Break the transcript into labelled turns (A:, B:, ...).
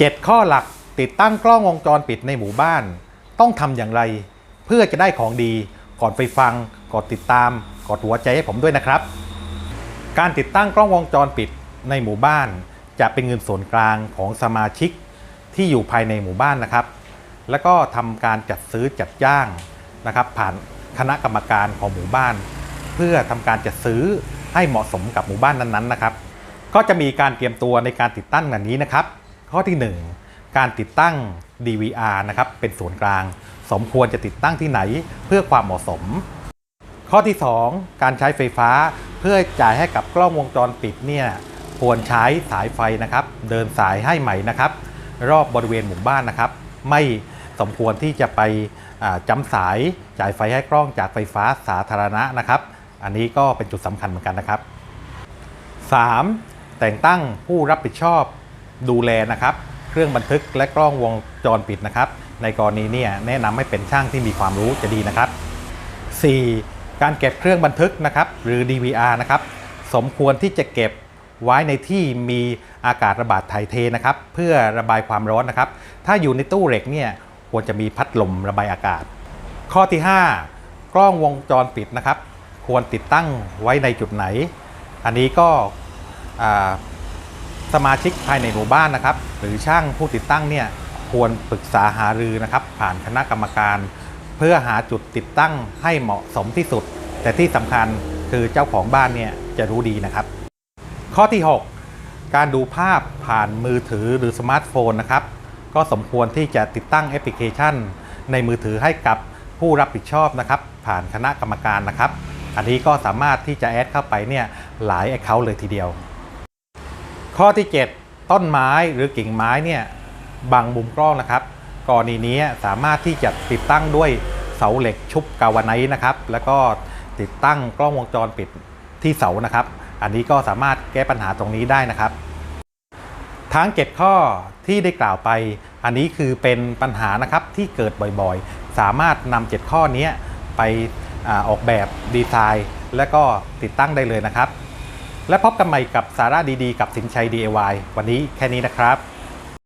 A: 7 ข้อหลักติดตั้งกล้องวงจรปิดในหมู่บ้าน ต้องทำอย่างไร เพื่อจะได้ของดีก่อนไปฟังกดติดตามกดหัวใจให้ผมด้วยนะครับ การติดตั้งกล้องวงจรปิดในหมู่บ้าน จะเป็นเงินส่วนกลางของสมาชิกที่อยู่ภายในหมู่บ้านนะครับ แล้วก็ทำการจัดซื้อจัดจ้างนะครับ ผ่านคณะกรรมการของหมู่บ้าน เพื่อทำการจัดซื้อให้เหมาะสมกับหมู่บ้านนั้นๆนะครับ ก็จะมีการเตรียมตัวในการติดตั้งแบบนี้นะครับ ข้อที่ 1 การติดตั้ง DVR นะครับเป็นศูนย์กลาง สมควรจะติดตั้งที่ไหนเพื่อความเหมาะสม ข้อที่ 2 การใช้ไฟฟ้าเพื่อจ่ายให้กับกล้องวงจรปิดเนี่ยควรใช้สายไฟนะครับ เดินสายให้ใหม่นะครับ รอบบริเวณหมู่บ้านนะครับ ไม่สมควรที่จะไปจำสายจ่ายไฟให้กล้องจากไฟฟ้าสาธารณะนะครับ อันนี้ก็เป็นจุดสำคัญเหมือนกันนะครับ 3. แต่งตั้งผู้รับผิดชอบ ดูแลนะครับ เครื่องบันทึกและกล้องวงจรปิดนะครับ ในกรณีเนี่ยแนะนำให้เป็นช่างที่มีความรู้จะดีนะครับ 4. การเก็บเครื่องบันทึกนะครับ หรือ DVR นะครับ สมควรที่จะเก็บไว้ในที่มีอากาศระบาดถ่ายเทนะครับ เพื่อระบายความร้อนนะครับ ถ้าอยู่ในตู้เหล็กเนี่ยควรจะมีพัดลมระบายอากาศ ข้อที่ 5 กล้องวงจรปิดนะครับ ควรติดตั้งไว้ในจุดไหน อันนี้ก็อ่า สมาชิกภายในหมู่บ้านนะครับ หรือช่างผู้ติดตั้งเนี่ยควรปรึกษาหารือนะครับ ผ่านคณะกรรมการ เพื่อหาจุดติดตั้งให้เหมาะสมที่สุด แต่ที่สำคัญคือเจ้าของบ้านเนี่ยจะรู้ดีนะครับ ข้อที่ 6 การดูภาพผ่านมือถือหรือสมาร์ทโฟนนะครับ ก็สมควรที่จะติดตั้งแอปพลิเคชัน ในมือถือให้กับผู้รับผิดชอบนะครับ ผ่านคณะกรรมการนะครับ อันนี้ก็สามารถที่จะแอดเข้าไปเนี่ยหลาย Account เลยทีเดียว ข้อที่ 7 ต้นไม้หรือกิ่งไม้เนี่ยบังมุมกล้องนะครับกรณีนี้สามารถที่จะติดตั้งด้วยเสาเหล็กชุบกาวไนท์นะครับ แล้วก็ติดตั้งกล้องวงจรปิดที่เสานะครับ อันนี้ก็สามารถแก้ปัญหาตรงนี้ได้นะครับ ทั้ง 7 ข้อที่ได้กล่าวไป อันนี้คือเป็นปัญหานะครับที่เกิดบ่อยๆ สามารถนำ7ข้อนี้ไปออกแบบดีไซน์ และก็ติดตั้งได้เลยนะครับ และพบกันใหม่กับสาระดีๆ กับสินชัย DIY วันนี้แค่นี้นะครับ